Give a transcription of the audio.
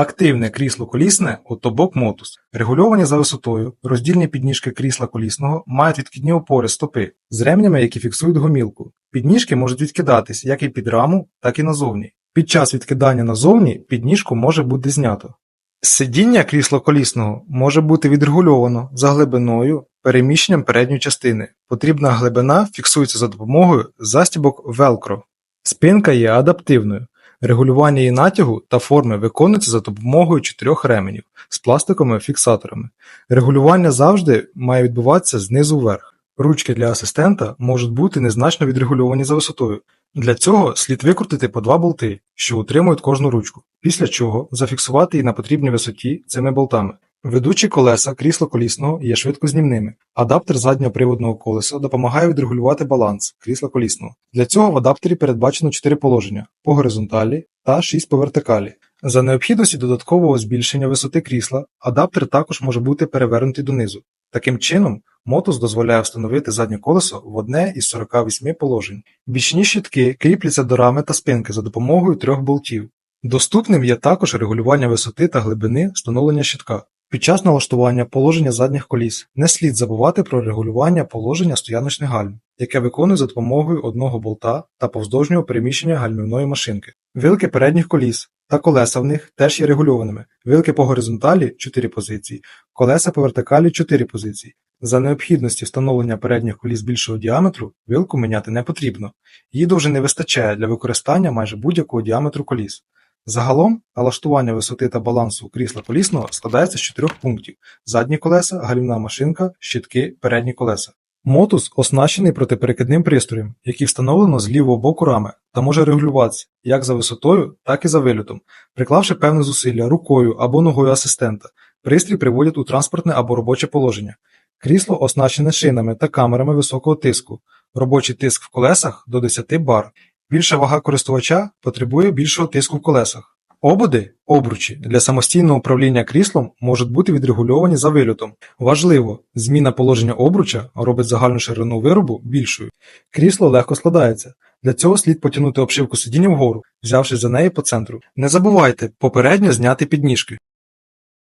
Активне крісло колісне отобок мотус. Регульовані за висотою, роздільні підніжки крісла колісного мають відкидні опори стопи з ремнями, які фіксують гомілку. Підніжки можуть відкидатись як і під раму, так і назовні. Під час відкидання назовні підніжку може бути знято. Сидіння крісла колісного може бути відрегульовано за глибиною, переміщенням передньої частини. Потрібна глибина фіксується за допомогою застібок Velcro. Спинка є адаптивною. Регулювання її натягу та форми виконується за допомогою чотирьох ременів з пластиковими фіксаторами. Регулювання завжди має відбуватися знизу вверх. Ручки для асистента можуть бути незначно відрегульовані за висотою. Для цього слід викрутити по два болти, що утримують кожну ручку, після чого зафіксувати її на потрібній висоті цими болтами. Ведучі колеса крісла колісного є швидкознімними. Адаптер заднього приводного колеса допомагає відрегулювати баланс крісла колісного. Для цього в адаптері передбачено 4 положення по горизонталі та 6 по вертикалі. За необхідності додаткового збільшення висоти крісла адаптер також може бути перевернутий донизу. Таким чином, мотус дозволяє встановити заднє колесо в одне із 48 положень. Бічні щитки кріпляться до рами та спинки за допомогою трьох болтів. Доступним є також регулювання висоти та глибини встановлення щитка. Під час налаштування положення задніх коліс не слід забувати про регулювання положення стояночних гальм, яке виконує за допомогою одного болта та повздовжнього переміщення гальмівної машинки. Вилки передніх коліс та колеса в них теж є регульованими. Вилки по горизонталі 4 позиції, колеса по вертикалі 4 позиції. За необхідності встановлення передніх коліс більшого діаметру вилку міняти не потрібно. Її довжини вистачає для використання майже будь-якого діаметру коліс. Загалом, налаштування висоти та балансу крісла колісного складається з чотирьох пунктів: задні колеса, гальмівна машинка, щитки, передні колеса. Мотус оснащений протиперекидним пристроєм, який встановлено з лівого боку рами та може регулюватися як за висотою, так і за вильотом, приклавши певне зусилля рукою або ногою асистента. Пристрій приводять у транспортне або робоче положення. Крісло оснащене шинами та камерами високого тиску. Робочий тиск в колесах до 10 бар. Більша вага користувача потребує більшого тиску в колесах. Ободи, обручі для самостійного управління кріслом можуть бути відрегульовані за вильотом. Важливо, зміна положення обруча робить загальну ширину виробу більшою. Крісло легко складається. Для цього слід потягнути обшивку сидіння вгору, взявши за неї по центру. Не забувайте попередньо зняти підніжки.